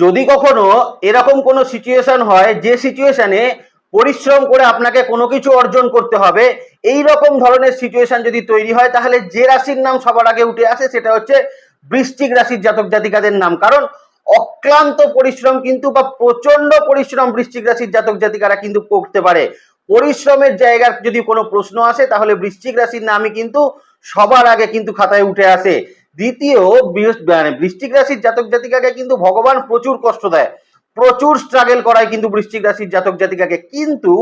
যদি কখনো এরকম কোনো সিচুয়েশন হয়, যে সিচুয়েশনে পরিশ্রম করে আপনাকে কোনো কিছু অর্জন করতে হবে এই রকম ধরনের সিচুয়েশন যদি তৈরি হয়, তাহলে যে রাশির নাম সবার আগে উঠে আসে সেটা হচ্ছে বৃশ্চিক রাশির জাতক জাতিকাদের নাম। কারণ অক্লান্ত পরিশ্রম কিন্তু বা প্রচণ্ড পরিশ্রম বৃশ্চিক রাশির জাতক জাতিকারা কিন্তু করতে পারে। পরিশ্রমের জায়গার যদি কোনো প্রশ্ন আসে, তাহলে বৃশ্চিক রাশির নামই কিন্তু সবার আগে কিন্তু খাতায় উঠে আসে। দ্বিতীয় মানে বৃশ্চিক রাশির জাতক জাতিকাকে কিন্তু ভগবান প্রচুর কষ্ট দেয়। প্রচুর স্ট্রাগল করায় কিন্তু বৃশ্চিক রাশির জাতক জাতিকাকে। কিন্তু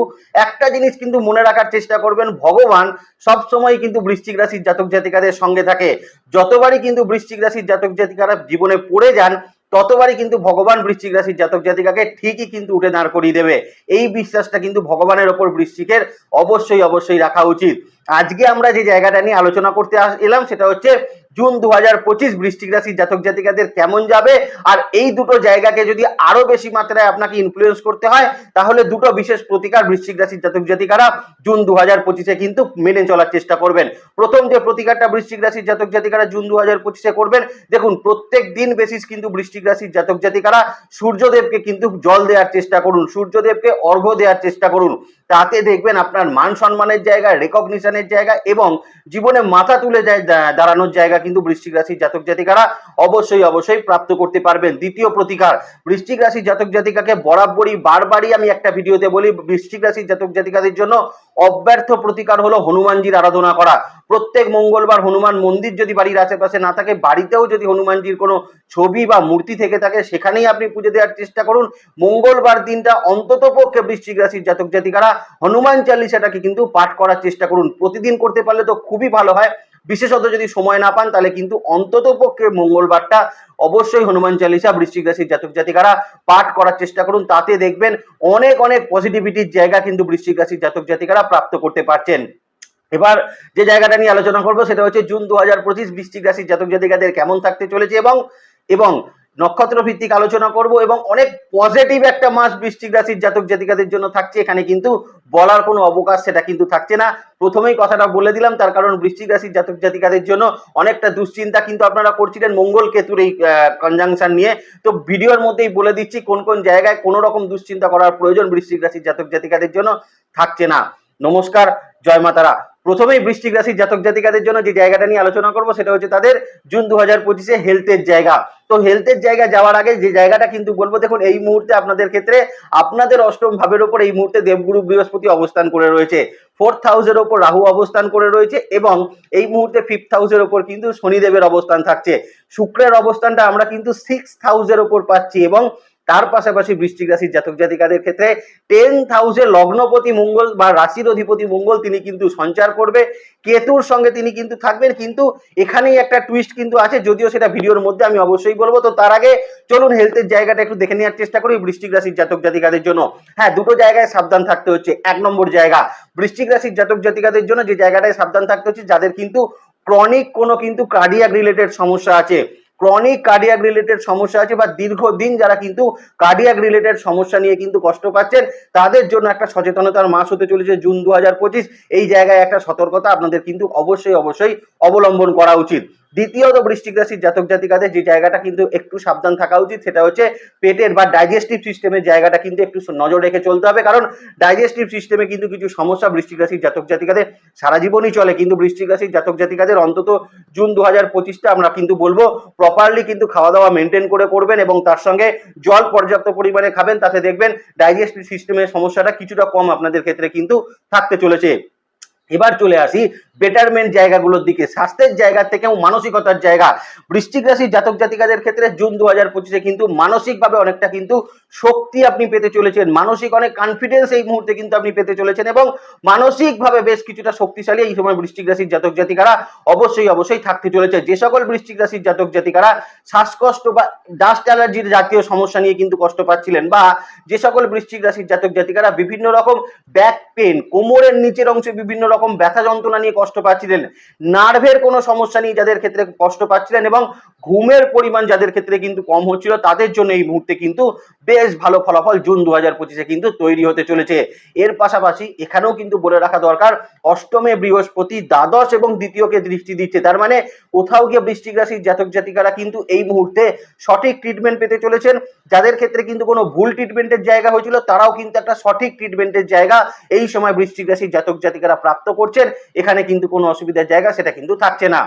একটা জিনিস কিন্তু মনে রাখার চেষ্টা করবেন, ভগবান সব সময় কিন্তু বৃশ্চিক রাশির জাতক জাতিকাদের সঙ্গে থাকে। যতবারই কিন্তু বৃশ্চিক রাশির জাতক জাতিকারা জীবনে পড়ে যান, ততবারই কিন্তু ভগবান বৃশ্চিক রাশির জাতক জাতিকাকে ঠিকই কিন্তু উঠে দাঁড় করিয়ে দেবে। এই বিশ্বাসটা কিন্তু ভগবানের ওপর বৃশ্চিকের অবশ্যই অবশ্যই রাখা উচিত। আজকে আমরা যে জায়গাটা নিয়ে আলোচনা করতে এলাম সেটা হচ্ছে জুন দু হাজার পঁচিশ বৃষ্টিক রাশির জাতক জাতিকাদের কেমন যাবে? আর এই দুটো জায়গাকে যদি আরও বেশি মাত্রায় আপনাকে ইনফ্লুয়েন্স করতে হয়, তাহলে দুটো বিশেষ প্রতিকার বৃশ্চিক রাশির জাতক জাতিকারা জুন দু হাজার পঁচিশে কিন্তু মেনে চলার চেষ্টা করবেন। প্রথম যে প্রতিকারটা বৃশ্চিক রাশির জাতক জাতিকারা জুন দু হাজার পঁচিশে করবেন, দেখুন প্রত্যেক দিন বেসিস কিন্তু বৃশ্চিক রাশির জাতক জাতিকারা সূর্যদেবকে কিন্তু জল দেওয়ার চেষ্টা করুন, সূর্যদেবকে অর্ঘ্য দেওয়ার চেষ্টা করুন। তাতে দেখবেন আপনার মান সম্মানের জায়গা রেকগনিশনের জায়গা এবং জীবনে মাথা তুলে যায় দাঁড়ানোর জায়গা কিন্তু বৃশ্চিক রাশির জাতক জাতিকারা অবশ্যই অবশ্যই প্রাপ্ত করতে পারবেন। দ্বিতীয় প্রতিকার, বৃশ্চিক রাশির জাতক জাতিকাকে বরাবরই বারবারই আমি একটা ভিডিওতে বলি, বৃশ্চিক রাশির জাতক জাতিকাদের জন্য অব্যর্থ প্রতিকার হলো হনুমানজির আরাধনা করা। প্রত্যেক মঙ্গলবার হনুমান মন্দির যদি বাড়ির আশেপাশে না থাকে, বাড়িতেও যদি হনুমানজির কোনো ছবি বা মূর্তি থেকে থাকে, সেখানেই আপনি পুজো দেওয়ার চেষ্টা করুন। মঙ্গলবার দিনটা অন্তত পক্ষে বৃশ্চিক রাশির জাতক জাতিকারা হনুমান চালিসাটাকে কিন্তু পাঠ করার চেষ্টা করুন। প্রতিদিন করতে পারলে তো খুবই ভালো হয়। বিশেষত যদি সময় না পান, তাহলে কিন্তু অন্তত পক্ষে মঙ্গলবারটা অবশ্যই হনুমান চালিসা, বৃশ্চিক রাশির জাতক জাতিকারা পাঠ করার চেষ্টা করুন। তাতে দেখবেন অনেক অনেক পজিটিভিটির জায়গা কিন্তু বৃশ্চিক রাশির জাতক জাতিকারা প্রাপ্ত করতে পারছেন। এবার যে জায়গাটা নিয়ে আলোচনা করব, সেটা হচ্ছে জুন দু হাজার পঁচিশ বৃষ্টিক রাশির জাতক জাতিকাদের কেমন থাকতে চলেছে এবং এবং নক্ষত্র ভিত্তিক আলোচনা করব এবং অনেক পজিটিভ একটা মাস বৃষ্টিক রাশির জাতক জাতিকাদের জন্য থাকছে। এখানে কিন্তু বলার কোনো অবকাশ সেটা কিন্তু থাকছে না। প্রথমেই কথাটা বলে দিলাম, তার কারণ বৃশ্চিক রাশির জাতক জাতিকাদের জন্য অনেকটা দুশ্চিন্তা কিন্তু আপনারা করছিলেন মঙ্গল কেতুর এই কনজাংশন নিয়ে। তো ভিডিওর মধ্যেই বলে দিচ্ছি, কোন কোন জায়গায় কোনো রকম দুশ্চিন্তা করার প্রয়োজন বৃশ্চিক রাশির জাতক জাতিকাদের জন্য থাকছে না। নমস্কার, জয় মাতারা। প্রথমেই বৃশ্চিক রাশির জাতক জাতিকাদের জন্য যে জায়গাটা নিয়ে আলোচনা করব, সেটা হচ্ছে তাদের জুন দু হাজার পঁচিশে হেলথের জায়গা। তো হেলথের জায়গা যাওয়ার আগে যে জায়গাটা কিন্তু বলব, দেখুন, এই মুহূর্তে আপনাদের ক্ষেত্রে আপনাদের অষ্টম ভাবের ওপর এই মুহূর্তে দেবগুরু বৃহস্পতি অবস্থান করে রয়েছে। ফোর্থ হাউসের ওপর রাহু অবস্থান করে রয়েছে এবং এই মুহূর্তে ফিফথ হাউসের ওপর কিন্তু শনিদেবের অবস্থান থাকছে। শুক্রের অবস্থানটা আমরা কিন্তু সিক্স হাউসের ওপর পাচ্ছি এবং তার পাশাপাশি বৃশ্চিক রাশির জাতক জাতিকাদের ক্ষেত্রে টেন্থ হাউসে লগ্নপতি মঙ্গল বা রাশির অধিপতি মঙ্গল তিনি কিন্তু সঞ্চার করবে। কেতুর সঙ্গে তিনি কিন্তু থাকবেন, কিন্তু এখানেই একটা টুইস্ট কিন্তু আছে, যদিও সেটা ভিডিওর মধ্যে আমি অবশ্যই বলব। তো তার আগে চলুন হেলথের জায়গাটা একটু দেখে নেওয়ার চেষ্টা করি বৃশ্চিক রাশির জাতক জাতিকাদের জন্য। হ্যাঁ দুটো জায়গায় সাবধান থাকতে হচ্ছে, এক নম্বর জায়গা, বৃশ্চিক রাশির জাতক জাতিকাদের জন্য যে জায়গাটায় সাবধান থাকতে হচ্ছে, যাদের কিন্তু ক্রনিক কোনো কিন্তু কার্ডিয়াক রিলেটেড সমস্যা আছে। ক্রনিক কার্ডিয়াক রিলেটেড সমস্যা আছে বা দীর্ঘদিন যারা কিন্তু কার্ডিয়াক রিলেটেড সমস্যা নিয়ে কিন্তু কষ্ট পাচ্ছেন, তাদের জন্য একটা সচেতনতার মাস হতে চলেছে জুন দু হাজার পঁচিশ। এই জায়গায় একটা সতর্কতা আপনাদের কিন্তু অবশ্যই অবশ্যই অবলম্বন করা উচিত। দ্বিতীয়ত বৃষ্টিক রাশির জাতক জাতিকাদের যে জায়গাটা কিন্তু একটু সাবধান থাকা উচিত, সেটা হচ্ছে পেটের বা ডাইজেস্টিভ সিস্টেমের জায়গাটা কিন্তু একটু নজর রেখে চলতে হবে। কারণ ডাইজেস্টিভ সিস্টেমে কিন্তু কিছু সমস্যা বৃষ্টিক রাশির জাতক জাতিকাদের সারা জীবনই চলে। কিন্তু বৃষ্টিক রাশির জাতক জাতিকাদের অন্তত জুন দু হাজার পঁচিশটা আমরা কিন্তু বলব প্রপারলি কিন্তু খাওয়া দাওয়া মেনটেন করে করবেন এবং তার সঙ্গে জল পর্যাপ্ত পরিমাণে খাবেন। তাতে দেখবেন ডাইজেস্টিভ সিস্টেমের সমস্যাটা কিছুটা কম আপনাদের ক্ষেত্রে কিন্তু থাকতে চলেছে। এবার চলে আসি বেটারমেন্ট জায়গাগুলোর দিকে, স্বাস্থ্যের জায়গা থেকেও মানসিকতার জায়গা। বৃশ্চিক রাশির জাতক জাতিকাদের ক্ষেত্রে জুন দু হাজার পঁচিশে কিন্তু মানসিকভাবে অনেকটা কিন্তু শক্তি আপনি পেতে চলেছেন। মানসিক অনেক কনফিডেন্স এই মুহূর্তে কিন্তু আপনি পেতে চলেছেন এবং মানসিকভাবে বেশ কিছুটা শক্তিশালী এই সময় বৃশ্চিক রাশির জাতক জাতিকারা অবশ্যই অবশ্যই থাকতে চলেছে। যে সকল বৃশ্চিক রাশির জাতক জাতিকারা শ্বাসকষ্ট বা ডাস্ট অ্যালার্জির জাতীয় সমস্যা নিয়ে কিন্তু কষ্ট পাচ্ছিলেন বা যে সকল বৃশ্চিক রাশির জাতক জাতিকারা বিভিন্ন রকম ব্যাক পেন কোমরের নিচের অংশে বিভিন্ন রকম ব্যথা যন্ত্রণা নিয়ে কষ্ট কষ্ট পাচ্ছিলেন। নার্ভের কোনো সমস্যা নেই যাদের ক্ষেত্রে কষ্ট পাচ্ছিলেন এবং ঘুমের পরিমাণ যাদের ক্ষেত্রে কিন্তু কম হচ্ছিল, তাদের জন্য এই মুহূর্তে কিন্তু বেশ ভালো ফলাফল জুন দু হাজার কিন্তু তৈরি হতে চলেছে। এর পাশাপাশি এখানেও কিন্তু বলে রাখা দরকার, অষ্টমে বৃহস্পতি দ্বাদশ এবং দ্বিতীয়কে দৃষ্টি দিচ্ছে। তার মানে কোথাও গিয়ে বৃষ্টিক রাশির জাতক জাতিকারা কিন্তু এই মুহূর্তে সঠিক ট্রিটমেন্ট পেতে চলেছেন। যাদের ক্ষেত্রে কিন্তু কোনো ভুল ট্রিটমেন্টের জায়গা হয়েছিল, তারাও কিন্তু একটা সঠিক ট্রিটমেন্টের জায়গা এই সময় বৃষ্টিক রাশির জাতক জাতিকারা প্রাপ্ত করছেন। এখানে কিন্তু কোনো অসুবিধার জায়গা সেটা কিন্তু থাকছে না।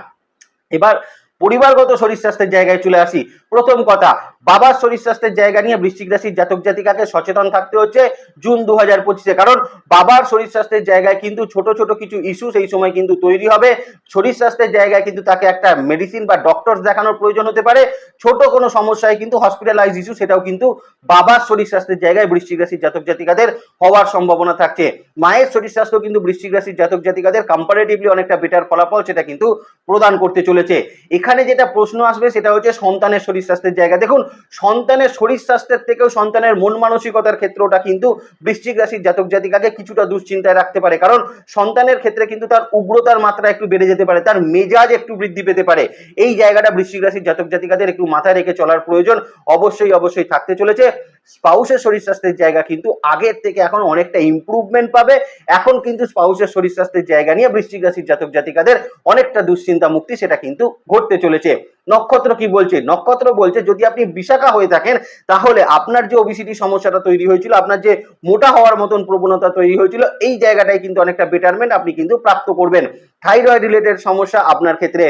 এবার পরিবারগত শরীর স্বাস্থ্যের জায়গায় চলে আসি। প্রথম কথা, বাবার শরীর স্বাস্থ্যের জায়গা নিয়ে বৃশ্চিক রাশির জাতক জাতিকাকে সচেতন থাকতে হচ্ছে জুন দু হাজার কারণ বাবার শরীর স্বাস্থ্যের জায়গায় কিন্তু ছোট ছোট কিছু ইস্যু সেই সময় কিন্তু তৈরি হবে। শরীর স্বাস্থ্যের জায়গায় কিন্তু তাকে একটা মেডিসিন বা ডক্টর দেখানোর প্রয়োজন হতে পারে। ছোট কোনো সমস্যায় কিন্তু হসপিটালাইজ ইস্যু সেটাও কিন্তু বাবার শরীর স্বাস্থ্যের জায়গায় বৃশ্চিক রাশির জাতক জাতিকাদের হওয়ার সম্ভাবনা থাকছে। মায়ের শরীর স্বাস্থ্য কিন্তু বৃশ্চিক রাশির জাতক জাতিকাদের কম্পারেটিভলি অনেকটা বেটার ফলাফল সেটা কিন্তু প্রদান করতে চলেছে। এখানে যেটা প্রশ্ন আসবে সেটা হচ্ছে সন্তানের শরীর স্বাস্থ্যের জায়গা। দেখুন, সন্তানের শরীর স্বাস্থ্যের থেকেও সন্তানের মন মানসিকতার ক্ষেত্রটা কিন্তু বৃশ্চিক রাশির জাতক জাতিকাকে কিছুটা দুশ্চিন্তায় রাখতে পারে। কারণ সন্তানের ক্ষেত্রে কিন্তু তার উগ্রতার মাত্রা একটু বেড়ে যেতে পারে, তার মেজাজ একটু বৃদ্ধি পেতে পারে। এই জায়গাটা বৃশ্চিক রাশির জাতক জাতিকাদের একটু মাথায় রেখে চলার প্রয়োজন অবশ্যই অবশ্যই থাকতে চলেছে। স্পাউসের শরীর স্বাস্থ্যের জায়গা কিন্তু আগের থেকে এখন অনেকটা ইমপ্রুভমেন্ট পাবে। এখন কিন্তু স্পাউসের শরীর স্বাস্থ্যের জায়গা নিয়ে বৃশ্চিক রাশির জাতক জাতিকাদের অনেকটা দুশ্চিন্তা মুক্তি সেটা কিন্তু ঘটতে চলেছে। নক্ষত্র কি বলছে? নক্ষত্র বলছে, যদি আপনি বিশাখা হয়ে থাকেন, তাহলে আপনার যে ওবিসিটি সমস্যাটা তৈরি হয়েছিল, আপনার যে মোটা হওয়ার মতন প্রবণতা তৈরি হয়েছিল, এই জায়গাটায় কিন্তু অনেকটা বেটারমেন্ট আপনি কিন্তু প্রাপ্ত করবেন। থাইরয়েড রিলেটেড সমস্যা আপনার ক্ষেত্রে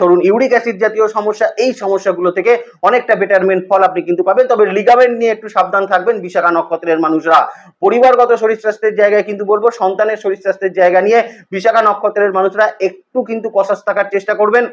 ধরুন ইউরিক অ্যাসিড জাতীয় সমস্যা, এই সমস্যাগুলো থেকে অনেকটা বেটারমেন্ট ফল আপনি কিন্তু পাবেন। তবে লিগামেন্ট নিয়ে একটু সাবধান থাকবেন। বিশাখা নক্ষত্রের মানুষরা পরিবারগত শরীর স্বাস্থ্যের জায়গায় কিন্তু বলব, সন্তানের শরীর স্বাস্থ্যের জায়গা নিয়ে বিশাখা নক্ষত্রের মানুষরা একটু কিন্তু কষাস থাকার চেষ্টা করবেন।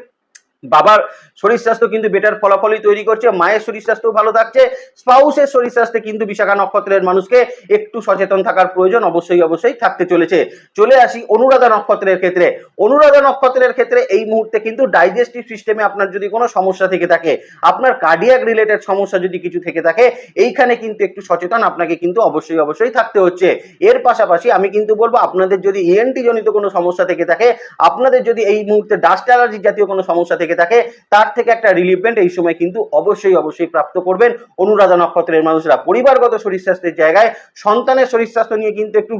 বাবার শরীর স্বাস্থ্য কিন্তু বেটার ফলাফলই তৈরি করছে, মায়ের শরীর স্বাস্থ্য ভালো থাকছে, স্পাউসের শরীর স্বাস্থ্যে কিন্তু বিশাখা নক্ষত্রের মানুষকে একটু সচেতন থাকার প্রয়োজন অবশ্যই অবশ্যই থাকতে চলেছে। চলে আসি অনুরাধা নক্ষত্রের ক্ষেত্রে। অনুরাধা নক্ষত্রের ক্ষেত্রে এই মুহূর্তে কিন্তু ডাইজেস্টিভ সিস্টেমে আপনার যদি কোনো সমস্যা থেকে থাকে, আপনার কার্ডিয়াক রিলেটেড সমস্যা যদি কিছু থেকে থাকে, এইখানে কিন্তু একটু সচেতন আপনাকে কিন্তু অবশ্যই অবশ্যই থাকতে হচ্ছে। এর পাশাপাশি আমি কিন্তু বলব, আপনাদের যদি ইএনটি জনিত কোনো সমস্যা থেকে থাকে, আপনাদের যদি এই মুহূর্তে ডাস্ট অ্যালার্জি জাতীয় কোনো সমস্যা থেকে থাকে, তার থেকে একটা রিলিফমেন্ট এই সময় কিন্তু অবশ্যই অবশ্যই প্রাপ্ত করবেন। অনুরাধা নক্ষত্রের মানুষরা পরিবারগত শরীর স্বাস্থ্যের জায়গায় সন্তানের শরীর স্বাস্থ্য নিয়ে কিন্তু একটু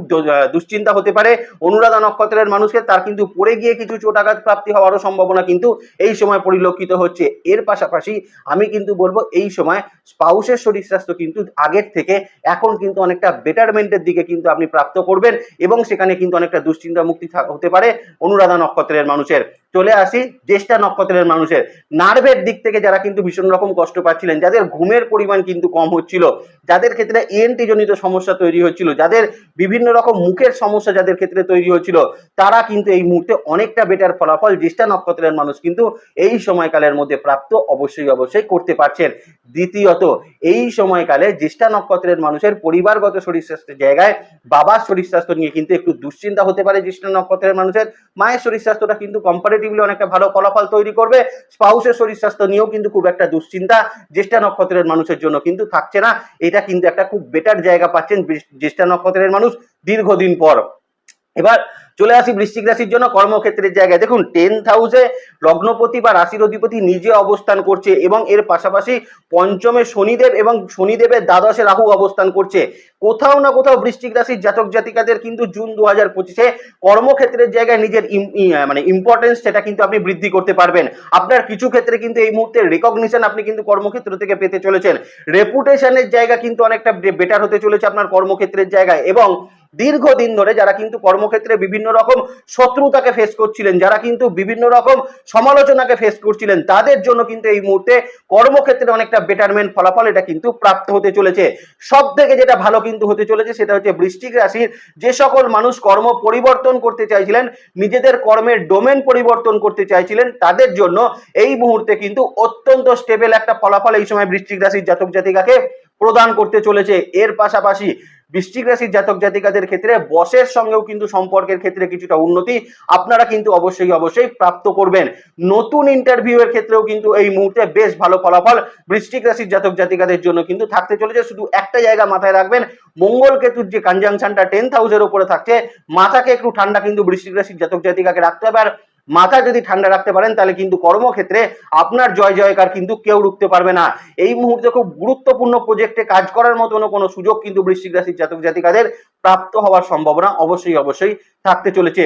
দুশ্চিন্তা হতে পারে। অনুরাধা নক্ষত্রের মানুষকে তার কিন্তু পড়ে গিয়ে কিছু চোটাঘাত প্রাপ্তি হওয়ারও সম্ভাবনা কিন্তু এই সময় পরিলক্ষিত হচ্ছে। এর পাশাপাশি আমি কিন্তু বলব, এই সময় স্পাউসের শরীর স্বাস্থ্য কিন্তু আগের থেকে এখন কিন্তু অনেকটা বেটারমেন্টের দিকে কিন্তু আপনি প্রাপ্ত করবেন এবং সেখানে কিন্তু অনেকটা দুশ্চিন্তা মুক্তি হতে পারে অনুরাধা নক্ষত্রের মানুষের। চলে আসি জ্যেষ্ঠা নক্ষত্রের মানুষের। নার্ভের দিক থেকে যারা কিন্তু ভীষণ রকম কষ্ট পাচ্ছিলেন, যাদের ঘুমের পরিমাণ কিন্তু কম হচ্ছিল, যাদের ক্ষেত্রে ইএনটি জনিত সমস্যা তৈরি হচ্ছিল, যাদের বিভিন্ন রকম মুখের সমস্যা যাদের ক্ষেত্রে তৈরি হচ্ছিল, তারা কিন্তু এই মুহূর্তে অনেকটা বেটার ফলাফল জ্যেষ্ঠা নক্ষত্রের মানুষ কিন্তু এই সময়কালের মধ্যে প্রাপ্ত অবশ্যই অবশ্যই করতে পারছেন। দ্বিতীয়ত, এই সময়কালে জ্যেষ্ঠা নক্ষত্রের মানুষের পরিবারগত শরীর স্বাস্থ্যের জায়গায় বাবার শরীর স্বাস্থ্য নিয়ে কিন্তু একটু দুশ্চিন্তা হতে পারে জ্যেষ্ঠা নক্ষত্রের মানুষের। মায়ের শরীর স্বাস্থ্যটা কিন্তু কম্পারেটিভলি অনেকটা ভালো ফলাফল তৈরি করবে। স্পাউসের শরীর স্বাস্থ্য নিয়েও কিন্তু খুব একটা দুশ্চিন্তা, জ্যেষ্ঠা নক্ষত্রের মানুষের জন্য কিন্তু থাকছে না। এটা কিন্তু একটা খুব বেটার জায়গা পাচ্ছেন জ্যেষ্ঠা নক্ষত্রের মানুষ দীর্ঘদিন পর। এবার চলে আসি বৃশ্চিক রাশির জন্য কর্মক্ষেত্রের জায়গায়। দেখুন টেন্থ হাউসে লগ্নপতি বা রাশির অধিপতি নিজে অবস্থান করছে এবং এর পাশাপাশি পঞ্চমে শনিদেব এবং শনিদেবের দ্বাদশে রাহু অবস্থান করছে। কোথাও না কোথাও বৃশ্চিক রাশির জাতক জাতিকাদের কিন্তু জুন দু হাজার পঁচিশে কর্মক্ষেত্রের জায়গায় নিজের মানে ইম্পর্টেন্স সেটা কিন্তু আপনি বৃদ্ধি করতে পারবেন। আপনার কিছু ক্ষেত্রে কিন্তু এই মুহূর্তে রেকগনিশন আপনি কিন্তু কর্মক্ষেত্র থেকে পেতে চলেছেন। রেপুটেশনের জায়গা কিন্তু অনেকটা বেটার হতে চলেছে আপনার কর্মক্ষেত্রের জায়গায় এবং দীর্ঘদিন ধরে যারা কিন্তু কর্মক্ষেত্রে বিভিন্ন রকম শত্রুতাকে ফেস করছিলেন, যারা কিন্তু বিভিন্ন রকম সমালোচনাকে ফেস করছিলেন, তাদের জন্য কিন্তু এই মুহূর্তে কর্মক্ষেত্রে অনেকটা বেটারমেন্ট ফলাফল এটা কিন্তু প্রাপ্ত হতে চলেছে। সব থেকে যেটা ভালো কিন্তু হতে চলেছে সেটা হচ্ছে বৃষ্টিক রাশির যে সকল মানুষ কর্ম পরিবর্তন করতে চাইছিলেন, নিজেদের কর্মের ডোমেন পরিবর্তন করতে চাইছিলেন, তাদের জন্য এই মুহূর্তে কিন্তু অত্যন্ত স্টেবল একটা ফলাফল এই সময় বৃষ্টিক রাশির জাতক জাতিকাকে প্রদান করতে চলেছে। এর পাশাপাশি বৃশ্চিক রাশির জাতক জাতিকাদের ক্ষেত্রে বসের সঙ্গেও কিন্তু সম্পর্কের ক্ষেত্রে কিছুটা উন্নতি আপনারা কিন্তু অবশ্যই অবশ্যই প্রাপ্ত করবেন। নতুন ইন্টারভিউ এর ক্ষেত্রেও কিন্তু এই মুহূর্তে বেশ ভালো ফলাফল বৃশ্চিক রাশির জাতক জাতিকাদের জন্য কিন্তু থাকতে চলেছে। শুধু একটা জায়গা মাথায় রাখবেন, মঙ্গল কেতুর যে কনজাংশনটা টেন্থ হাউসের উপরে থাকছে, মাথাকে একটু ঠান্ডা কিন্তু বৃশ্চিক রাশির জাতক জাতিকাকে রাখতে হবে। আর মাথা যদি ঠান্ডা রাখতে পারেন, তাহলে কিন্তু কর্মক্ষেত্রে আপনার জয় জয়কার কিন্তু কেউ রুখতে পারবে না। এই মুহূর্তে খুব গুরুত্বপূর্ণ প্রজেক্টে কাজ করার মতন কোনো সুযোগ কিন্তু বৃশ্চিক রাশির জাতক জাতিকাদের প্রাপ্ত হওয়ার সম্ভাবনা অবশ্যই অবশ্যই থাকতে চলেছে।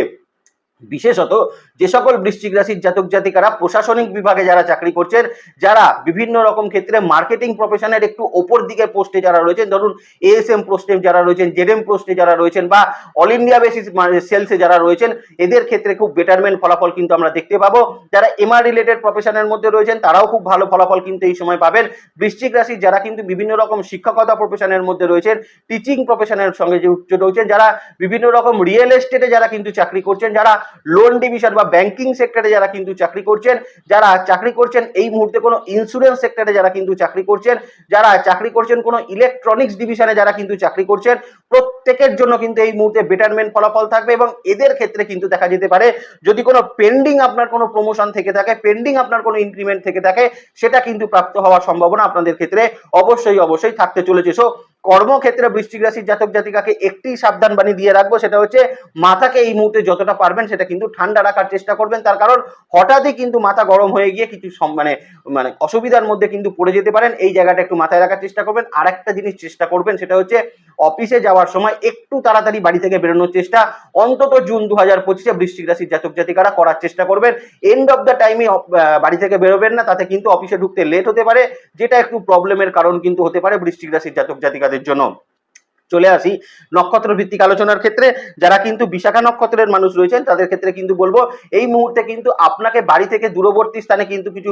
বিশেষত যে সকল বৃশ্চিক রাশির জাতক জাতিকারা প্রশাসনিক বিভাগে যারা চাকরি করছেন, যারা বিভিন্ন রকম ক্ষেত্রে মার্কেটিং প্রফেশনের একটু ওপর দিকের পোস্টে যারা রয়েছেন, ধরুন এএসএম পোস্টে যারা রয়েছেন জেডএম পোস্টে যারা রয়েছেন বা অল ইন্ডিয়া বেসিস সেলসে যারা রয়েছেন, এদের ক্ষেত্রে খুব বেটারমেন্ট ফলাফল কিন্তু আমরা দেখতে পাবো। যারা এমআর রিলেটেড প্রফেশনের মধ্যে রয়েছেন, তারাও খুব ভালো ফলাফল কিন্তু এই সময় পাবেন। বৃশ্চিক রাশির যারা কিন্তু বিভিন্ন রকম শিক্ষকতা প্রফেশনের মধ্যে রয়েছেন টিচিং প্রফেশনের সঙ্গে যুক্ত রয়েছেন, যারা বিভিন্ন রকম রিয়েল এস্টেটে যারা কিন্তু চাকরি করছেন, যারা লোন ডিভিশন বা ব্যাংকিং সেক্টরে যারা কিন্তু চাকরি করছেন, যারা চাকরি করছেন, এই মুহূর্তে কোনো ইন্স্যুরেন্স সেক্টরে যারা কিন্তু চাকরি করছেন, যারা চাকরি করছেন কোনো ইলেকট্রনিক্স ডিভিশনে যারা কিন্তু চাকরি করছেন, প্রত্যেকের জন্য কিন্তু এই মুহূর্তে বেটারমেন্ট ফলাফল থাকবে এবং এদের ক্ষেত্রে কিন্তু দেখা যেতে পারে, যদি কোনো পেন্ডিং আপনার কোনো প্রমোশন থেকে থাকে পেন্ডিং আপনার কোনো ইনক্রিমেন্ট থেকে থাকে, সেটা কিন্তু প্রাপ্ত হওয়ার সম্ভাবনা আপনাদের ক্ষেত্রে অবশ্যই অবশ্যই থাকতে চলেছে। সো কর্মক্ষেত্রে বৃষ্টিক রাশির জাতক জাতিকাকে একটি সাবধান বাণী দিয়ে রাখব, সেটা হচ্ছে মাথাকে এই মুহূর্তে যতটা পারবেন সেটা কিন্তু ঠান্ডা রাখার চেষ্টা করবেন। তার কারণ হঠাৎই কিন্তু মাথা গরম হয়ে গিয়ে কিছু মানে মানে অসুবিধার মধ্যে কিন্তু পড়ে যেতে পারেন। এই জায়গাটা একটু মাথায় রাখার চেষ্টা করবেন। আর একটা জিনিস চেষ্টা করবেন, সেটা হচ্ছে অফিসে যাওয়ার সময় একটু তাড়াতাড়ি বাড়ি থেকে বেরোনোর চেষ্টা। অন্তত জুন দু হাজার পঁচিশে বৃষ্টিক রাশির জাতক জাতিকারা করার চেষ্টা করবেন। এন্ড অফ দ্য টাইমে বাড়ি থেকে বেরোবেন না, তাতে কিন্তু অফিসে ঢুকতে লেট হতে পারে, যেটা একটু প্রবলেমের কারণ কিন্তু হতে পারে বৃষ্টিক রাশির জাতক জাতিকাদের। জন্য চলে আসি নক্ষত্র ভিত্তিক আলোচনার ক্ষেত্রে। যারা কিন্তু বিশাখা নক্ষত্রের মানুষ রয়েছেন, তাদের ক্ষেত্রে কিন্তু বলব, এই মুহূর্তে কিন্তু আপনাকে বাড়ি থেকে দূরবর্তী স্থানে কিন্তু কিছু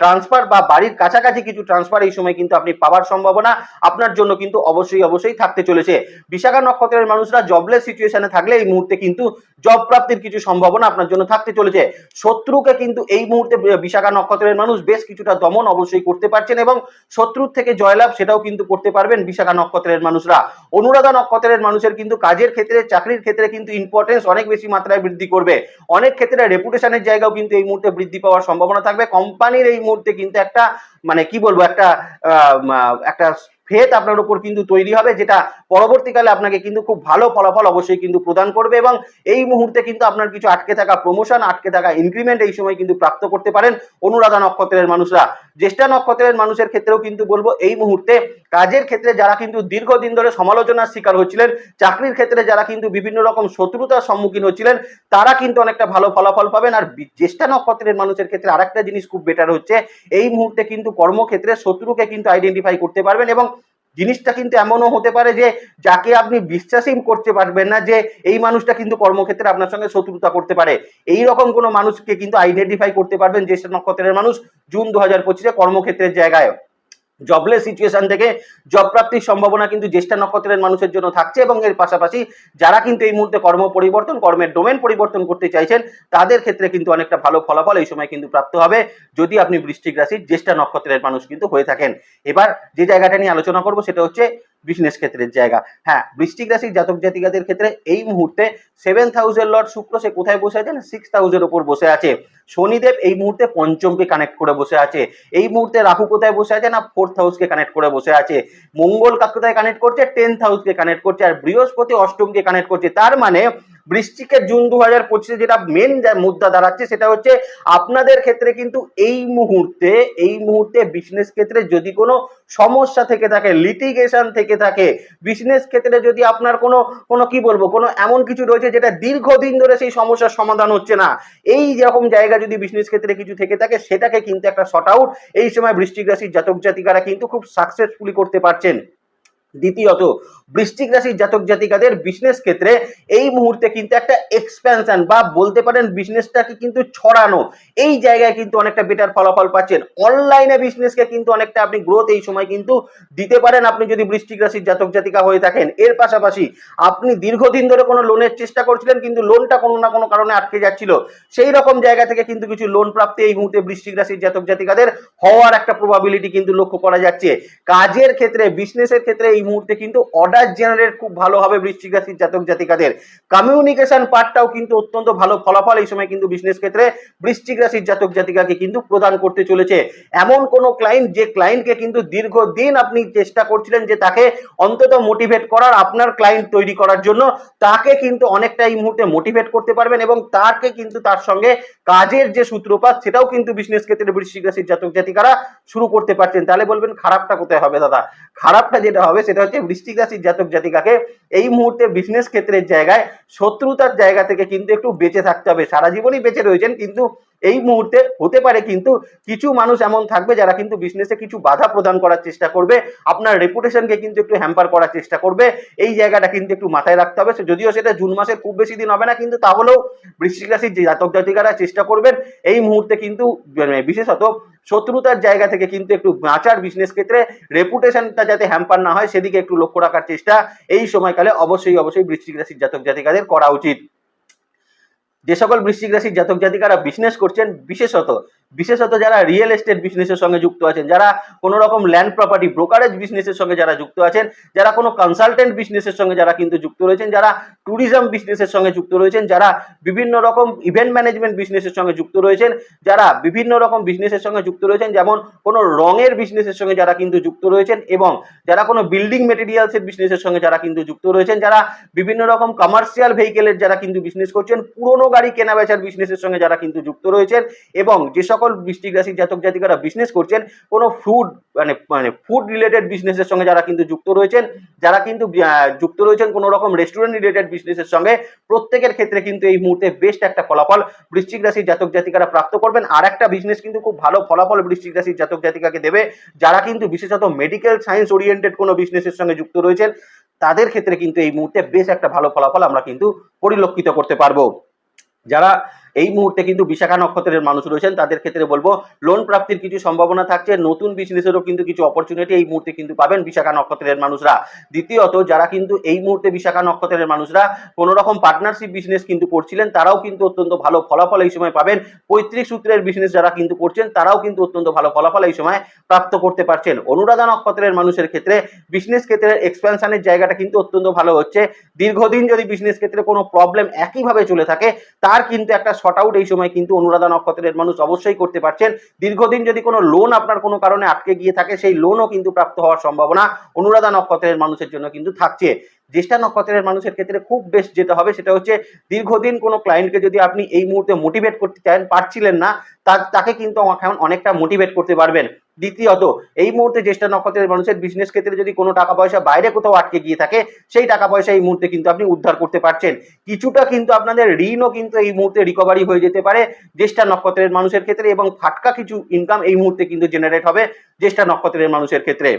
ট্রান্সফার বা বাড়ির কাছাকাছি কিছু ট্রান্সফার এই সময় কিন্তু আপনি পাওয়ার সম্ভাবনা আপনার জন্য কিন্তু অবশ্যই অবশ্যই থাকতে চলেছে। বিশাখা নক্ষত্রের মানুষরা জবলেস সিচুয়েশনে থাকলে এই মুহূর্তে কিন্তু জব প্রাপ্তির কিছু সম্ভাবনা আপনার জন্য থাকতে চলেছে। শত্রুকে কিন্তু এই মুহূর্তে বিশাখা নক্ষত্রের মানুষ বেশ কিছুটা দমন অবশ্যই করতে পারছেন এবং শত্রুর থেকে জয়লাভ সেটাও কিন্তু করতে পারবেন বিশাখা নক্ষত্রের মানুষরা। অনুরাধা নক্ষত্রের মানুষের কিন্তু কাজের ক্ষেত্রে, চাকরির ক্ষেত্রে কিন্তু ইম্পর্টেন্স অনেক বেশি মাত্রায় বৃদ্ধি করবে। অনেক ক্ষেত্রে রেপুটেশনের জায়গাও কিন্তু এই মুহূর্তে বৃদ্ধি পাওয়ার সম্ভাবনা থাকবে। কোম্পানির এই মুহূর্তে কিন্তু একটা মানে কি বলব, একটা একটা ফেত আপনার উপর কিন্তু তৈরি হবে, যেটা পরবর্তীকালে আপনাকে কিন্তু খুব ভালো ফলাফল অবশ্যই কিন্তু প্রদান করবে এবং এই মুহূর্তে কিন্তু আপনার কিছু আটকে থাকা প্রমোশন আটকে থাকা ইনক্রিমেন্ট এই সময় কিন্তু প্রাপ্ত করতে পারেন অনুরাধা নক্ষত্রের মানুষরা। জ্যেষ্ঠা নক্ষত্রের মানুষের ক্ষেত্রেও কিন্তু বলব, এই মুহূর্তে কাজের ক্ষেত্রে যারা কিন্তু দীর্ঘদিন ধরে সমালোচনার শিকার হচ্ছিলেন, চাকরির ক্ষেত্রে যারা কিন্তু বিভিন্ন রকম শত্রুতার সম্মুখীন হচ্ছিলেন, তারা কিন্তু অনেকটা ভালো ফলাফল পাবেন। আর জ্যেষ্ঠা নক্ষত্রের মানুষের ক্ষেত্রে আরেকটা জিনিস খুব বেটার হচ্ছে, এই মুহূর্তে কিন্তু কর্মক্ষেত্রে শত্রুকে কিন্তু আইডেন্টিফাই করতে পারবেন এবং জিনিসটা কিন্তু এমনও হতে পারে যে, যাকে আপনি বিশ্বাসই করতে পারবেন না যে, এই মানুষটা কিন্তু কর্মক্ষেত্রে আপনার সঙ্গে শত্রুতা করতে পারে। এই রকম কোনো মানুষকে কিন্তু আইডেন্টিফাই করতে পারবেন জ্যেষ্ঠ নক্ষত্রের মানুষ জুন দু হাজার পঁচিশে কর্মক্ষেত্রের জায়গায় জবলেস সিচুয়েশন থেকে জব প্রাপ্তির সম্ভাবনা কিন্তু জ্যেষ্ঠা নক্ষত্রের মানুষের জন্য থাকছে এবং এর পাশাপাশি যারা কিন্তু এই মুহূর্তে কর্ম পরিবর্তন, কর্মের ডোমেন পরিবর্তন করতে চাইছেন, তাদের ক্ষেত্রে কিন্তু অনেকটা ভালো ফলাফল এই সময় কিন্তু প্রাপ্ত হবে যদি আপনি বৃষ্টিক রাশির জ্যেষ্ঠা নক্ষত্রের মানুষ কিন্তু হয়ে থাকেন। এবার যে জায়গাটা নিয়ে আলোচনা করব সেটা হচ্ছে বিজনেস ক্ষেত্রের জায়গা। হ্যাঁ বৃষ্টিক রাশির জাতক জাতিকাদের ক্ষেত্রে এই মুহূর্তে সেভেন হাউসের লর্ড শুক্র সে কোথায় বসে আছেন? সিক্স হাউসের ওপর বসে আছে। শনিদেব এই মুহূর্তে পঞ্চমকে কানেক্ট করে বসে আছে। এই মুহূর্তে রাহু কোথায় বসে আছে না ফোর্থ হাউসকে কানেক্ট করে বসে আছে? মঙ্গল কোথায় কানেক্ট করছে? টেন্থ হাউসকে কানেক্ট করছে আর বৃহস্পতি অষ্টমকে কানেক্ট করছে। তার মানে বৃশ্চিকের জুন দু হাজার পঁচিশে যেটা মেন মুদ্রা দাঁড়াচ্ছে সেটা হচ্ছে আপনাদের ক্ষেত্রে কিন্তু এই মুহূর্তে এই মুহূর্তে বিজনেস ক্ষেত্রে যদি কোনো সমস্যা থেকে থাকে লিটিগেশন থেকে থাকে বিজনেস ক্ষেত্রে যদি আপনার কোনো কোনো কি বলব, কোনো এমন কিছু রয়েছে যেটা দীর্ঘদিন ধরে সেই সমস্যার সমাধান হচ্ছে না। এই রকম জায়গা যদি বিজনেস ক্ষেত্রে কিছু থেকে থাকে, সেটাকে কিন্তু একটা শর্ট আউট এই সময় বৃষ্টিক রাশির জাতক জাতিকারা কিন্তু খুব সাকসেসফুলি করতে পারছেন। দ্বিতীয়ত, বৃশ্চিক রাশির জাতক জাতিকাদের বিজনেস ক্ষেত্রে এই মুহূর্তে কিন্তু একটা এক্সপ্যানশন বা বলতে পারেন বিজনেসটাকে কিন্তু ছড়ানো, এই জায়গায় কিন্তু অনেকটা বেটার ফলাফল পাচ্ছেন। অনলাইনে বিজনেসকে কিন্তু অনেকটা আপনি গ্রোথ এই সময় কিন্তু দিতে পারেন। আপনি যদি বৃশ্চিক রাশির জাতক জাতিকা হয়ে থাকেন, এর পাশাপাশি আপনি দীর্ঘদিন ধরে কোনো লোনের চেষ্টা করছিলেন, কিন্তু লোনটা কোনো না কোনো কারণে আটকে যাচ্ছিল। সেই রকম জায়গা থেকে কিন্তু কিছু লোন প্রাপ্তি এই মুহূর্তে বৃষ্টিক রাশির জাতক জাতিকাদের হওয়ার একটা প্রবাবিলিটি কিন্তু লক্ষ্য করা যাচ্ছে। কাজের ক্ষেত্রে বিজনেসের ক্ষেত্রে এই এই মুহূর্তে কিন্তু অর্ডার জেনারেট খুব ভালো হবে বৃশ্চিক রাশির জাতক জাতিকাদের। কমিউনিকেশন পার্টটাও কিন্তু অত্যন্ত ভালো ফলাফল এই সময় কিন্তু বিজনেস ক্ষেত্রে বৃশ্চিক রাশির জাতক জাতিকাকে কিন্তু প্রদান করতে চলেছে। এমন কোন ক্লায়েন্ট যে ক্লায়েন্টকে কিন্তু দীর্ঘদিন আপনি চেষ্টা করছিলেন যে তাকে অন্তত মোটিভেট করার, আপনার ক্লায়েন্ট তৈরি করার জন্য, তাকে কিন্তু অনেকটা এই মুহূর্তে মোটিভেট করতে পারবেন এবং তাকে কিন্তু তার সঙ্গে কাজের যে সূত্রপাত, সেটাও কিন্তু বিজনেস ক্ষেত্রে বৃশ্চিক রাশির জাতক জাতিকারা শুরু করতে পারছেন। তাহলে বলবেন, খারাপটা কোথায় হবে দাদা? খারাপটা যেটা হবে সেটা হচ্ছে বৃষ্টিক রাশির জাতক জাতিকাকে। এই মুহূর্তে বিজনেস ক্ষেত্রের জায়গায় শত্রুতার জায়গা থেকে কিন্তু একটু বেঁচে থাকতে হবে। সারা জীবনই বেঁচে রয়েছেন, কিন্তু এই মুহূর্তে হতে পারে কিন্তু কিছু মানুষ এমন থাকবে যারা কিন্তু বিজনেসে কিছু বাধা প্রদান করার চেষ্টা করবে, আপনার রেপুটেশনকে কিন্তু একটু হ্যাম্পার করার চেষ্টা করবে, এই জায়গাটা কিন্তু একটু মাথায় রাখতে হবে। যদিও সেটা জুন মাসের খুব বেশি দিন হবে না, কিন্তু তাহলেও বৃশ্চিক রাশির যে জাতক জাতিকারা চেষ্টা করবেন, এই মুহূর্তে কিন্তু মানে বিশেষত শত্রুতার জায়গা থেকে কিন্তু একটু বাঁচার বিজনেস ক্ষেত্রে রেপুটেশনটা যাতে হ্যাম্পার না হয়, সেদিকে একটু লক্ষ্য রাখার চেষ্টা, এই সময়কালে অবশ্যই অবশ্যই বৃশ্চিক রাশির জাতক জাতিকাদের করা উচিত। যে সকল বৃশ্চিক রাশির জাতক জাতিকারা বিজনেস করছেন বিশেষত বিশেষত যারা রিয়েল এস্টেট বিজনেসের সঙ্গে যুক্ত আছেন, যারা কোনো রকম ল্যান্ড প্রপার্টি ব্রোকারেজ বিজনেসের সঙ্গে যারা যুক্ত আছেন, যারা কোনো কনসালটেন্ট বিজনেসের সঙ্গে যারা কিন্তু যুক্ত রয়েছেন, যারা ট্যুরিজম বিজনেসের সঙ্গে যুক্ত রয়েছেন, যারা বিভিন্ন রকম ইভেন্ট ম্যানেজমেন্ট বিজনেসের সঙ্গে যুক্ত রয়েছেন, যারা বিভিন্ন রকম বিজনেসের সঙ্গে যুক্ত রয়েছেন, যেমন কোনো রঙের বিজনেসের সঙ্গে যারা কিন্তু যুক্ত রয়েছেন এবং যারা কোনো বিল্ডিং মেটেরিয়ালসের বিজনেসের সঙ্গে যারা কিন্তু যুক্ত রয়েছেন, যারা বিভিন্ন রকম কমার্শিয়াল ভেহিকেলের যারা কিন্তু বিজনেস করছেন, পুরনো গাড়ি কেনা বেচার বিজনেসের সঙ্গে যারা কিন্তু যুক্ত রয়েছেন এবং যে সকল বৃষ্টিক রাশির জাতক জাতিকারা বিজনেস করছেন, কোনো ফুড মানে মানে ফুড রিলেটেড বিজনেসের সঙ্গে যারা কিন্তু যুক্ত রয়েছেন, যারা কিন্তু যুক্ত রয়েছেন কোনো রকম রেস্টুরেন্ট রিলেটেড বিজনেসের সঙ্গে, প্রত্যেকের ক্ষেত্রে কিন্তু এই মুহূর্তে বেস্ট একটা ফলাফল বৃশ্চিক রাশির জাতক জাতিকারা প্রাপ্ত করবেন। আর একটা বিজনেস কিন্তু খুব ভালো ফলাফল বৃশ্চিক রাশির জাতক জাতিকাকে দেবে, যারা কিন্তু বিশেষত মেডিকেল সায়েন্স ওরিয়েন্টেড কোনো বিজনেসের সঙ্গে যুক্ত রয়েছেন, তাদের ক্ষেত্রে কিন্তু এই মুহূর্তে বেশ একটা ভালো ফলাফল আমরা কিন্তু পরিলক্ষিত করতে পারব। যারা এই মুহূর্তে কিন্তু বিশাখা নক্ষত্রের মানুষ রয়েছেন। তাদের ক্ষেত্রে বলব লোন প্রাপ্তির কিছু সম্ভাবনা থাকছে। নতুন বিজনেসেরও কিন্তু কিছু অপরচুনিটি এই মুহূর্তে কিন্তু পাবেন বিশাখা নক্ষত্রের মানুষরা। দ্বিতীয়ত, যারা কিন্তু এই মুহূর্তে বিশাখা নক্ষত্রের মানুষরা কোনো রকম পার্টনারশিপ বিজনেস কিন্তু করছিলেন, তারাও কিন্তু অত্যন্ত ভালো ফলাফল এই সময় পাবেন। পৈতৃক সূত্রের বিজনেস যারা কিন্তু করছেন, তারাও কিন্তু অত্যন্ত ভালো ফলাফল এই সময় প্রাপ্ত করতে পারছেন। অনুরাধা নক্ষত্রের মানুষের ক্ষেত্রে বিজনেস ক্ষেত্রে এক্সপ্যানশনের জায়গাটা কিন্তু অত্যন্ত ভালো হচ্ছে। দীর্ঘদিন যদি বিজনেস ক্ষেত্রে কোনো প্রবলেম একইভাবে চলে থাকে, তার কিন্তু একটা শর্ট আউট এই সময় কিন্তু অনুরাধা নক্ষত্রের মানুষ অবশ্যই করতে পারছেন। দীর্ঘদিন যদি কোনো লোন আপনার কোনো কারণে আটকে গিয়ে থাকে, সেই লোনও কিন্তু প্রাপ্ত হওয়ার সম্ভাবনা অনুরাধা নক্ষত্রের মানুষের জন্য কিন্তু থাকছে। জ্যেষ্ঠা নক্ষত্রের মানুষের ক্ষেত্রে খুব বেশ যেতে হবে, সেটা হচ্ছে দীর্ঘদিন কোনো ক্লায়েন্টকে যদি আপনি এই মুহূর্তে মোটিভেট করতে চান, পারছিলেন না তাকে কিন্তু এখন অনেকটা মোটিভেট করতে পারবেন। দ্বিতীয়ত, এই মুহূর্তে জ্যেষ্ঠা নক্ষত্রের মানুষের বিজনেস ক্ষেত্রে যদি কোনো টাকা পয়সা বাইরে কোথাও আটকে গিয়ে থাকে, সেই টাকা পয়সা এই মুহূর্তে কিন্তু আপনি উদ্ধার করতে পারছেন। কিছুটা কিন্তু আপনাদের ঋণও কিন্তু এই মুহূর্তে রিকভারি হয়ে যেতে পারে জ্যেষ্ঠা নক্ষত্রের মানুষের ক্ষেত্রে এবং ফাটকা কিছু ইনকাম এই মুহূর্তে কিন্তু জেনারেট হবে জ্যেষ্ঠা নক্ষত্রের মানুষের ক্ষেত্রে।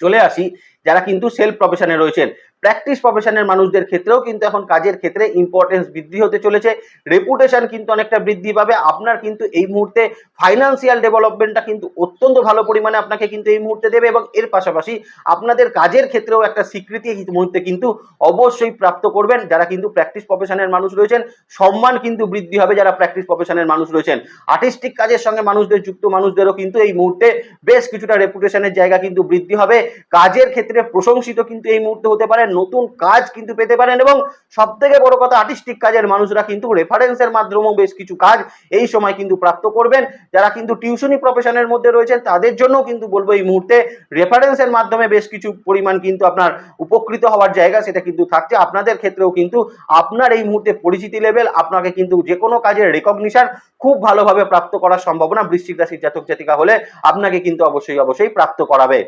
চলে আসি, যারা কিন্তু সেলফ প্রফেশনে রয়েছেন। প্র্যাকটিস প্রফেশনের মানুষদের ক্ষেত্রেও কিন্তু এখন কাজের ক্ষেত্রে ইম্পর্টেন্স বৃদ্ধি হতে চলেছে। রেপুটেশন কিন্তু অনেকটা বৃদ্ধি পাবে। আপনার কিন্তু এই মুহূর্তে ফাইন্যান্সিয়াল ডেভেলপমেন্টটা কিন্তু অত্যন্ত ভালো পরিমাণে আপনাকে কিন্তু এই মুহূর্তে দেবে এবং এর পাশাপাশি আপনাদের কাজের ক্ষেত্রেও একটা স্বীকৃতি এই মুহূর্তে কিন্তু অবশ্যই প্রাপ্ত করবেন। যারা কিন্তু প্র্যাকটিস প্রফেশনের মানুষ রয়েছেন, সম্মান কিন্তু বৃদ্ধি হবে যারা প্র্যাকটিস প্রফেশনের মানুষ রয়েছেন। আর্টিস্টিক কাজের সঙ্গে মানুষদের, যুক্ত মানুষদেরও কিন্তু এই মুহূর্তে বেশ কিছুটা রেপুটেশনের জায়গা কিন্তু বৃদ্ধি হবে। কাজের ক্ষেত্রে প্রশংসিত কিন্তু এই মুহূর্তে হতে পারে নতুন কাজ কিন্তু পেতে পারেন এবং সব থেকে বড় কথা আর্টিস্টিক কাজের মানুষরা কিন্তু রেফারেন্সের মাধ্যমেও বেশ কিছু কাজ এই সময় কিন্তু প্রাপ্ত করবেন। যারা কিন্তু টিউশনি প্রফেশনের মধ্যে রয়েছেন, তাদের জন্য কিন্তু বলব এই মুহূর্তে রেফারেন্সের মাধ্যমে বেশ কিছু পরিমাণ কিন্তু আপনার উপকৃত হওয়ার জায়গা সেটা কিন্তু থাকছে। আপনাদের ক্ষেত্রেও কিন্তু আপনার এই মুহূর্তে পরিচিতি লেভেল আপনাকে কিন্তু যে কোনো কাজের রেকগনিশন খুব ভালোভাবে প্রাপ্ত করার সম্ভাবনা বৃশ্চিক রাশির জাতক জাতিকা হলে আপনাকে কিন্তু অবশ্যই অবশ্যই প্রাপ্ত করাবে।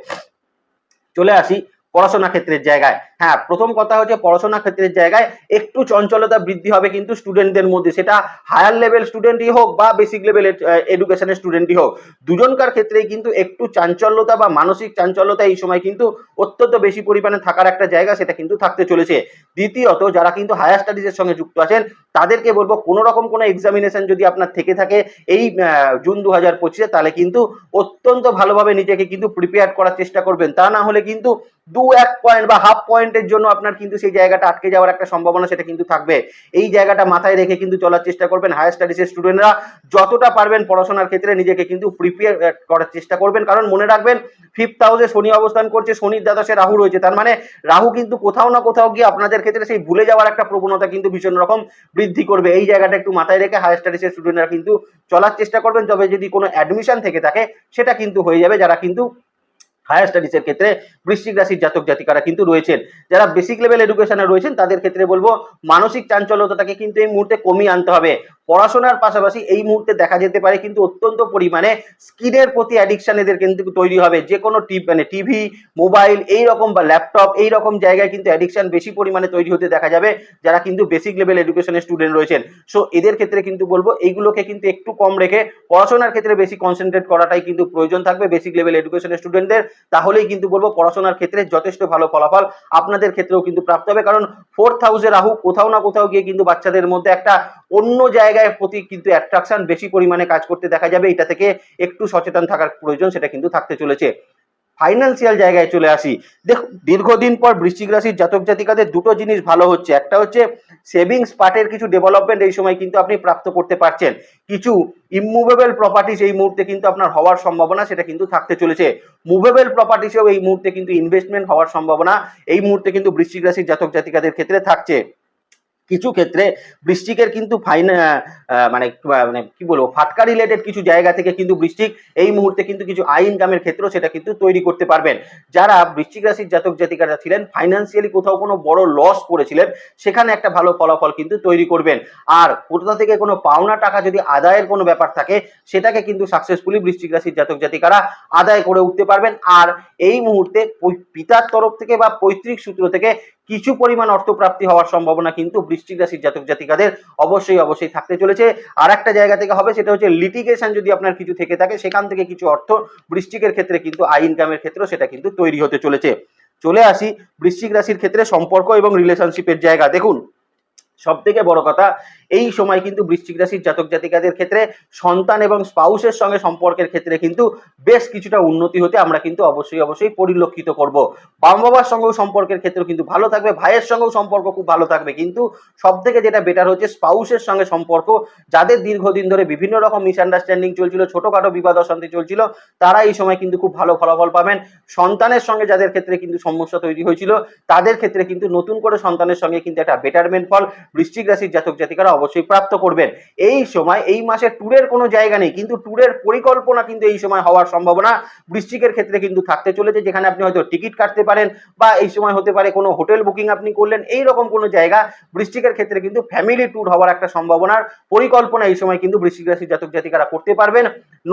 চলে আসি পড়াশোনা ক্ষেত্রের জায়গায়। হ্যাঁ প্রথম কথা হচ্ছে পড়াশোনা ক্ষেত্রের জায়গায় একটু চঞ্চলতা বৃদ্ধি হবে কিন্তু স্টুডেন্টদের মধ্যে। সেটা হায়ার লেভেল স্টুডেন্টই হোক বা বেসিক লেভেলের এডুকেশনের স্টুডেন্টই হোক। দুজনকার ক্ষেত্রেই কিন্তু একটু চাঞ্চল্যতা বা মানসিক চাঞ্চল্যতা এই সময় কিন্তু অত্যন্ত বেশি পরিমাণে থাকার একটা জায়গা সেটা কিন্তু থাকতে চলেছে। দ্বিতীয়ত, যারা কিন্তু হায়ার স্টাডিজের সঙ্গে যুক্ত আছেন, তাদেরকে বলব কোনো রকম কোনো এক্সামিনেশন যদি আপনার থেকে থাকে এই জুন দু হাজার পঁচিশে, তাহলে কিন্তু অত্যন্ত ভালোভাবে নিজেকে কিন্তু প্রিপেয়ার করার চেষ্টা করবেন। তা না হলে কিন্তু দু এক পয়েন্ট বা হাফ পয়েন্টের জন্য আপনার কিন্তু সেই জায়গাটা আটকে যাওয়ার একটা সম্ভাবনা সেটা কিন্তু থাকবে। এই জায়গাটা মাথায় রেখে কিন্তু চলার চেষ্টা করবেন হায়ার স্টাডিজের স্টুডেন্টরা যতটা পারবেন পড়াশোনার ক্ষেত্রে নিজেকে কিন্তু প্রিপেয়ার করার চেষ্টা করবেন। কারণ মনে রাখবেন ফিফথ হাউসে শনি অবস্থান করছে, শনির দ্বাদশে রাহু রয়েছে। তার মানে রাহু কিন্তু কোথাও না কোথাও গিয়ে আপনাদের ক্ষেত্রে সেই ভুলে যাওয়ার একটা প্রবণতা কিন্তু ভীষণ রকম বৃদ্ধি করবে। এই জায়গাটা একটু মাথায় রেখে হায়ার স্টাডিজের স্টুডেন্টরা কিন্তু চলার চেষ্টা করবেন। তবে যদি কোনো অ্যাডমিশন থেকে থাকে, সেটা কিন্তু হয়ে যাবে। যারা কিন্তু হায়ার স্টাডিজের ক্ষেত্রে বৃশ্চিক রাশির জাতক জাতিকারা কিন্তু রয়েছেন। যারা বেসিক লেভেল এডুকেশনে রয়েছেন, তাদের ক্ষেত্রে বলব, মানসিক চাঞ্চল্যতাটাকে কিন্তু এই মুহূর্তে কমিয়ে আনতে হবে। পড়াশোনার পাশাপাশি এই মুহূর্তে দেখা যেতে পারে কিন্তু অত্যন্ত পরিমাণে স্কিনের প্রতি অ্যাডিকশন এদের কিন্তু তৈরি হবে। যে কোনো টিভ মানে টিভি মোবাইল এই রকম বা ল্যাপটপ এই রকম জায়গায় কিন্তু অ্যাডিকশন বেশি পরিমাণে তৈরি হতে দেখা যাবে, যারা কিন্তু বেসিক লেভেল এডুকেশনের স্টুডেন্ট রয়েছেন। সো এদের ক্ষেত্রে কিন্তু বলব, এইগুলোকে কিন্তু একটু কম রেখে পড়াশোনার ক্ষেত্রে বেশি কনসেন্ট্রেট করাটাই কিন্তু প্রয়োজন থাকবে। বেসিক লেভেল এডুকেশনের স্টুডেন্টদের তাহলেই কিন্তু বলব পড়াশোনার ক্ষেত্রে যথেষ্ট ভালো ফলাফল আপনাদের ক্ষেত্রেও কিন্তু প্রাপ্ত হবে। কারণ ফোর্থ হাউসে রাহু কোথাও না কোথাও গিয়ে কিন্তু বাচ্চাদের মধ্যে একটা অন্য জায়গায় প্রতি কিন্তু অ্যাট্রাকশন বেশি পরিমাণে কাজ করতে দেখা যাবে। এটা থেকে একটু সচেতন থাকার প্রয়োজন সেটা কিন্তু থাকতে চলেছে। ফাইন্যান্সিয়াল জায়গায় চলে আসি। দেখুন দীর্ঘদিন পর বৃশ্চিক রাশির জাতক জাতিকাদের দুটো জিনিস ভালো হচ্ছে। একটা হচ্ছে সেভিংস পার্টের কিছু ডেভেলপমেন্ট এই সময় কিন্তু আপনি প্রাপ্ত করতে পারছেন। কিছু ইমুভেবল প্রপার্টিস এই মুহূর্তে কিন্তু আপনার হওয়ার সম্ভাবনা সেটা কিন্তু থাকতে চলেছে। মুভেবল প্রপার্টিসেও এই মুহূর্তে কিন্তু ইনভেস্টমেন্ট হওয়ার সম্ভাবনা এই মুহূর্তে কিন্তু বৃশ্চিক রাশির জাতক জাতিকাদের ক্ষেত্রে থাকছে। কিছু ক্ষেত্রে বৃষ্টিকের কিন্তু ফাইন মানে মানে কি বলব, ফাটকা রিলেটেড কিছু জায়গা থেকে কিন্তু বৃষ্টিক এই মুহূর্তে কিন্তু কিছু আই ইনকামের ক্ষেত্র সেটা কিন্তু তৈরি করতে পারবেন। যারা বৃশ্চিক রাশির জাতক জাতিকারা ছিলেন ফাইন্যান্সিয়ালি কোথাও কোনো বড় লস করেছিলেন, সেখানে একটা ভালো ফলাফল কিন্তু তৈরি করবেন। আর কোথা থেকে কোনো পাওনা টাকা যদি আদায়ের কোনো ব্যাপার থাকে, সেটাকে কিন্তু সাকসেসফুলি বৃশ্চিক রাশির জাতক জাতিকারা আদায় করে উঠতে পারবেন। আর এই মুহূর্তে পিতার তরফ থেকে বা পৈতৃক সূত্র থেকে কিছু পরিমাণ অর্থপ্রাপ্তি হওয়ার সম্ভাবনা কিন্তু বৃষ্টিক রাশির জাতক জাতিকাদের অবশ্যই অবশ্যই থাকতে চলেছে। আর একটা জায়গা থেকে হবে, সেটা হচ্ছে লিটিগেশন যদি আপনার কিছু থেকে থাকে, সেখান থেকে কিছু অর্থ বৃষ্টিকের ক্ষেত্রে কিন্তু আই ইনকামের ক্ষেত্রে সেটা কিন্তু তৈরি হতে চলেছে। চলে আসি বৃশ্চিক রাশির ক্ষেত্রে সম্পর্ক এবং রিলেশনশিপের জায়গা। দেখুন সব থেকে বড় কথা এই সময় কিন্তু বৃশ্চিক রাশির জাতক জাতিকাদের ক্ষেত্রে সন্তান এবং স্পাউসের সঙ্গে সম্পর্কের ক্ষেত্রে কিন্তু বেশ কিছুটা উন্নতি হতে আমরা কিন্তু অবশ্যই অবশ্যই পরিলক্ষিত করব। বাম বাবার সঙ্গেও সম্পর্কের ক্ষেত্রেও কিন্তু ভালো থাকবে, ভাইয়ের সঙ্গেও সম্পর্ক খুব ভালো থাকবে। কিন্তু সব থেকে যেটা বেটার হচ্ছে, স্পাউসের সঙ্গে সম্পর্ক। যাদের দীর্ঘদিন ধরে বিভিন্ন রকম মিসআন্ডারস্ট্যান্ডিং চলছিল, ছোটখাটো বিবাদ অশান্তি চলছিল, তারা এই সময় কিন্তু খুব ভালো ফলাফল পাবেন। সন্তানের সঙ্গে যাদের ক্ষেত্রে কিন্তু সমস্যা তৈরি হয়েছিল, তাদের ক্ষেত্রে কিন্তু নতুন করে সন্তানের সঙ্গে কিন্তু একটা বেটারমেন্ট ফল বৃশ্চিক রাশির জাতক জাতিকারা অবশ্যই প্রাপ্ত করবেন। এই সময়, এই মাসে ট্যুরের কোনো জায়গা নেই, কিন্তু ট্যুরের পরিকল্পনা কিন্তু এই সময় হওয়ার সম্ভাবনা বৃশ্চিকের ক্ষেত্রে কিন্তু থাকতে চলেছে, যেখানে আপনি হয়তো টিকিট কাটতে পারেন বা এই সময় হতে পারে কোনো হোটেল বুকিং আপনি করলেন এই রকম কোনো জায়গা বৃশ্চিকের ক্ষেত্রে কিন্তু ফ্যামিলি ট্যুর হওয়ার একটা সম্ভাবনার পরিকল্পনা এই সময় কিন্তু বৃশ্চিক রাশির জাতক জাতিকারা করতে পারবেন।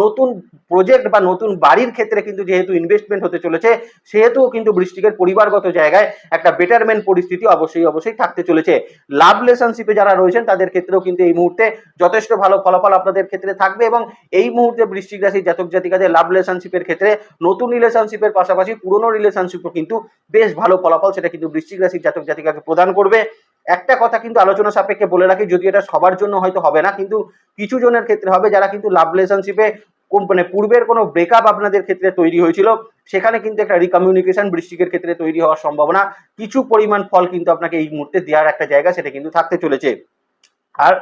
নতুন প্রজেক্ট বা নতুন বাড়ির ক্ষেত্রে কিন্তু যেহেতু ইনভেস্টমেন্ট হতে চলেছে, সেহেতু কিন্তু বৃষ্টিকের পরিবারগত জায়গায় একটা বেটারমেন্ট পরিস্থিতি অবশ্যই অবশ্যই থাকতে চলেছে। লাভ রিলেশনশিপে যারা রয়েছেন, তাদের ক্ষেত্রেও কিন্তু এই মুহূর্তে যথেষ্ট ভালো ফলাফল আপনাদের ক্ষেত্রে থাকবে এবং এই মুহূর্তে বৃষ্টিক রাশির জাতক জাতিকাদের লাভ রিলেশনশিপের ক্ষেত্রে নতুন রিলেশনশিপের পাশাপাশি পুরনো রিলেশনশিপও কিন্তু বেশ ভালো ফলাফল সেটা কিন্তু বৃষ্টিক রাশির জাতক জাতিকাকে প্রদান করবে। একটা কথা কিন্তু আলোচনা সাপেক্ষে বলে রাখি যদি এটা সবার জন্য হয়তো হবে না, কিন্তু কিছু জনের ক্ষেত্রে হবে যারা কিন্তু লাভ রিলেশনশিপে মানে পূর্বের কোনো ব্রেকআপ আপনাদের ক্ষেত্রে তৈরি হয়েছিল, সেখানে কিন্তু একটা রিকমিউনিকেশন বৃষ্টিকের ক্ষেত্রে তৈরি হওয়ার সম্ভাবনা, কিছু পরিমাণ ফল কিন্তু আপনাকে এই মুহূর্তে দেওয়ার একটা জায়গা সেটা কিন্তু থাকতে চলেছে। আর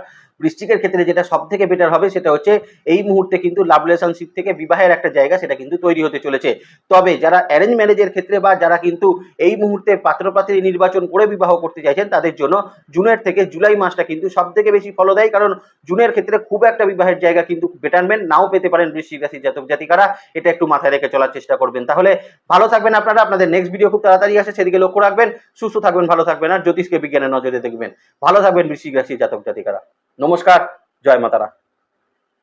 বৃষ্টিকের ক্ষেত্রে যেটা সব থেকে বেটার হবে সেটা হচ্ছে এই মুহূর্তে কিন্তু লাভ রিলেশনশিপ থেকে বিবাহের একটা জায়গা সেটা কিন্তু তৈরি হতে চলেছে। তবে যারা অ্যারেঞ্জ ম্যারেজের ক্ষেত্রে বা যারা কিন্তু এই মুহূর্তে পাত্রপাত্রী নির্বাচন করে বিবাহ করতে চাইছেন, তাদের জন্য জুনের থেকে জুলাই মাসটা কিন্তু সব থেকে বেশি ফলদায়ী কারণ জুনের ক্ষেত্রে খুব একটা বিবাহের জায়গা কিন্তু বেটারমেন্ট নাও পেতে পারেন বৃশ্চিক রাশির জাতক জাতিকারা। এটা একটু মাথায় রেখে চলার চেষ্টা করবেন। তাহলে ভালো থাকবেন আপনারা। আপনাদের নেক্সট ভিডিও খুব তাড়াতাড়ি আসে, সেদিকে লক্ষ্য রাখবেন। সুস্থ থাকবেন, ভালো থাকবেন। আর জ্যোতিষকে বিজ্ঞানের নজরে দেখবেন। ভালো থাকবেন বৃশ্চিক রাশির জাতক জাতিকারা। নমস্কার জয় মাতারা।